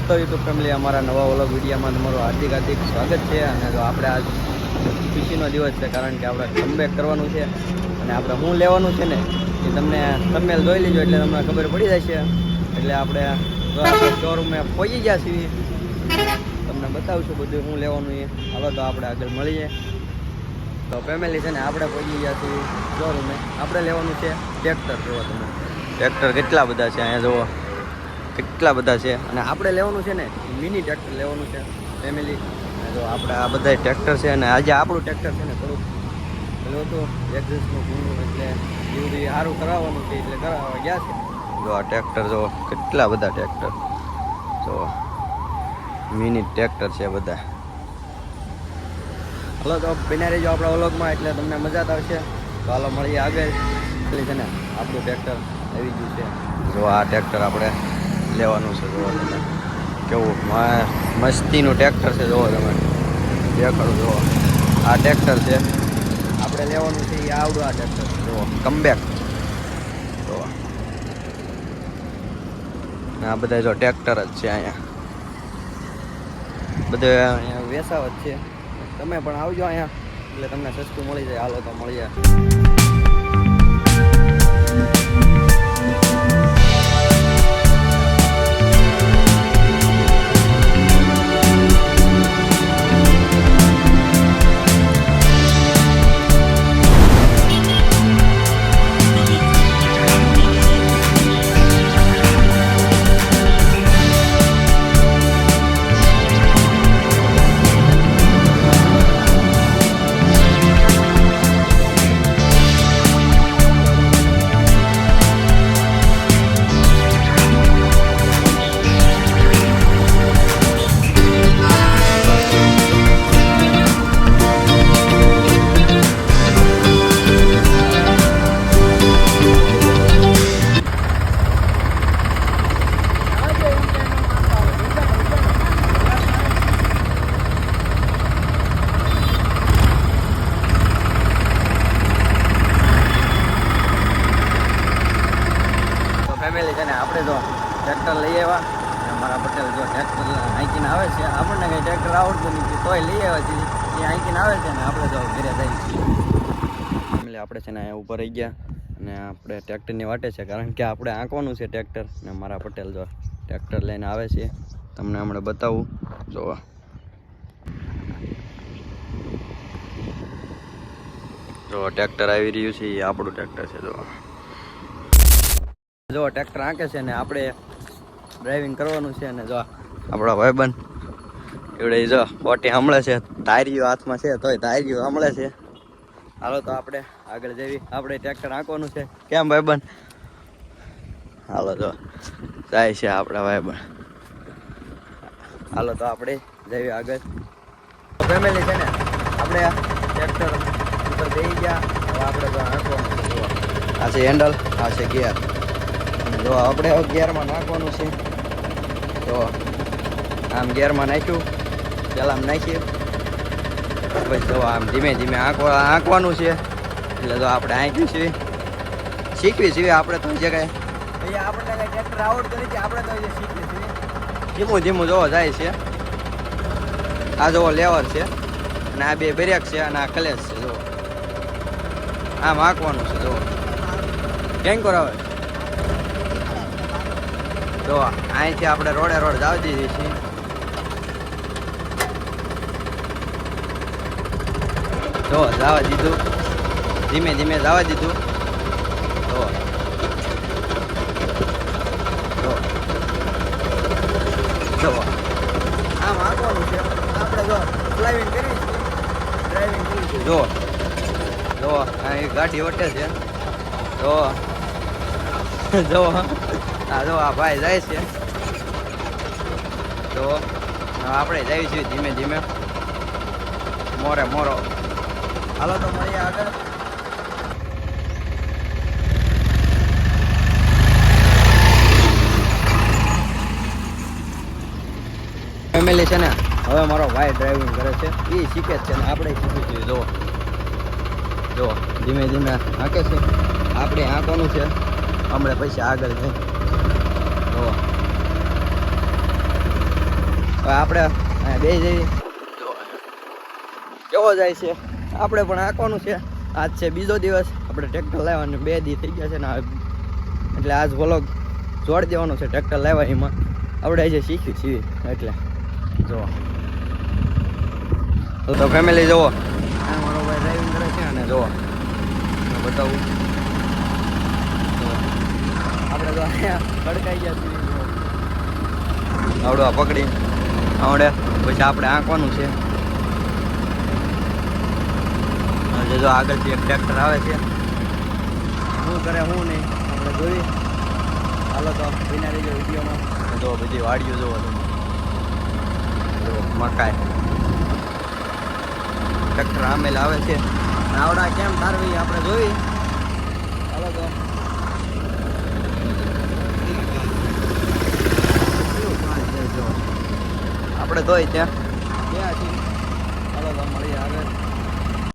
તો હતો YouTube family અમારા નવા ઓલોગ વિડીયામાં તમારું હાર્દિક હાર્દિક સ્વાગત છે. અને જો આપણે આજ ખુશીનો દિવસ છે, કારણ કે આપણે કમબેક કરવાનું છે. અને આપણે હું લેવાનું છે ને, એ તમને તમેલ જોઈ લીજો, એટલે તમને ખબર પડી જશે. એટલે આપણે શોરૂમે પહોંચી ગયા છીએ. તમને બતાવશું બધું હું લેવાનું એ. હવે તો આપણે આગળ મળીએ. તો ફેમિલી છે ને, આપણે પહોંચી ગયા છીએ શોરૂમે આપણે લેવાનું છે ટ્રેક્ટર જોવો તમે. ટ્રેક્ટર કેટલા બધા છે અહીંયા, જુઓ. કેટલા બધા છે. અને આપણે લેવાનું છે ને, મિની ટ્રેક્ટર લેવાનું છે ફેમિલી જો આપણે આ બધા ટ્રેક્ટર છે અને આજે આપણું ટ્રેક્ટર છે ને થોડુંક પેલું હતું એક્ઝેસનું ભૂંડું એટલે એવું સારું કરાવવાનું છે, એટલે કરાવવા ગયા છે. જો આ ટ્રેક્ટર જો કેટલા બધા ટ્રેક્ટર. જો મિની ટ્રેક્ટર છે બધા હલો, તો બિના રહેજો આપણા વ્લોગમાં, એટલે તમને મજા જ આવશે. તો હાલો મળીએ આગળ. એટલે છે ને, આપણું ટ્રેક્ટર આવી ગયું છે. જો આ ટ્રેક્ટર આપણે લેવાનું છે જોવો તમે. કેવું મસ્તીનું ટ્રેક્ટર છે જુઓ તમે. દેખાડું જુઓ આ ટ્રેક્ટર છે. આપણે લેવાનું છે એ આવડું આ ટ્રેક્ટર જોવો કમબેક જોવો. આ બધા જો ટ્રેક્ટર જ છે અહીંયા. બધે અહીંયા વેસાવત છે. તમે પણ આવજો અહીંયા. એટલે તમને સસ્તું મળી જાય. હાલો તો મળી તો ટ્રેક્ટર લઈ આવ્યા. અને મારા પટેલ જો ટ્રેક્ટર હાંકીને આવે છે, આપણને કંઈ ટ્રેક્ટર આવડતું નથી, તોય લઈ આવ્યા છીએ એ હાંકીને આવે છે ને આપણે જો ઘરે જઈએ છીએ. ફેમિલી આપણે છે ને ઉપર રહી ગયા અને આપણે ટ્રેક્ટરની વાટે છે, કારણ કે આપણે આંકવાનું છે ટ્રેક્ટર. ને મારા પટેલ જો ટ્રેક્ટર લઈને આવે છે, તમને હમણાં બતાવું. જોવા. જો ટ્રેક્ટર આવી રહ્યું છે, એ આપણું ટ્રેક્ટર છે જો જો ટ્રેક્ટર આંકે છે ને આપણે ડ્રાઇવિંગ કરવાનું છે ને જો આપણા ભાઈબંધ એવડે જો ઓટી હમળે છે તારીઓ હાથમાં છે, તોય તારીઓ હમળે છે. હાલો તો આપણે આગળ જઈએ. આપણે ટ્રેક્ટર આંકવાનું છે. કેમ ભાઈબંધ? હાલો જો, જાય છે આપણા ભાઈબંધ. હાલો તો આપણે જઈએ આગળ. ફેમિલી છે ને, આપણે ટ્રેક્ટર ઉપર જઈ ગયા. હવે આપણે આંકવાનું છે આ છે હેન્ડલ આ છે ગિયર જો આપણે અગિયારમાં ગિયરમાં નાખવાનું છે. તો આમ ગિયારમાં નાખ્યું પહેલાં આમ નાખીએ. પછી જો આમ ધીમે ધીમે આંકવા આંકવાનું છે. એટલે જો આપણે આંક્યું છે. શીખવી છીએ આપણે તો જે કાંઈ. કાંઈ ટ્રેક્ટર આવડતું નથી આપણે તો શીખીએ છીએ. ધીમું ધીમું જોવો જાય છે. આ જોવો લેવર છે. અને આ બે બ્રેક છે અને આ કલેશ છે જો. આમ આંકવાનું છે જો. કેમ કરાવે? તો અહીંથી આપણે રોડે રોડ જાવી દીધી છીએ જો, જવા દીધું. ધીમે ધીમે જવા દીધું. જો. જો. જો. આમ આગવાનું છે. આપણે જો ડ્રાઇવિંગ કરી ડ્રાઇવિંગ કરી જો. જો અહીં ગાડી વટે છે. જો. જો. હા જો આ ભાઈ જાય છે. તો આપણે છીએ ધીમે ધીમે. મોરે મોરો. હાલો, તો મળીએ આગળ. ફેમિલી છે ને, હવે મારો ભાઈ ડ્રાઇવિંગ કરે છે. એ શીખે છે ને, આપણે શીખવું જોઈએ જો જો ધીમે ધીમે હાંકે છે. આપણે હાંકવાનું છે. હમણાં પછી આગળ જઈ જો હવે આપણે બે જઈએ. કેવો જાય છે? આપણે પણ આંકવાનું છે. આજ છે બીજો દિવસ. આપણે ટ્રેક્ટર લાવવાનું બે દી થઈ ગયા છે ને એટલે આજ વલોગ જોડી દેવાનો છે ટ્રેક્ટર લાવવા એમાં. આપણે આજે શીખ્યું છીએ એટલે. જો. તો ફેમિલી જુઓ. મારો ભાઈ ડ્રાઇવિંગ કરે છે અને જુઓ. બતાવું. આપણે તો અહીંયા ભડકાઈ ગયા છીએ. આવડું પકડી. આવડે. પછી આપણે આંકવાનું છે. જો આગળથી એક ટ્રેક્ટર આવે છે. શું કરે, શું નહીં, આપણે જોઈ હાલો તો વિના રહીજો વિડીયોમાં. જો બધી વાડીઓ જોવો તો મકાઈ. ટ્રેક્ટર આમેલ આવે છે. આવડા કેમ તારવી આપણે જોઈ હાલો તો કેવું કામ છે જો.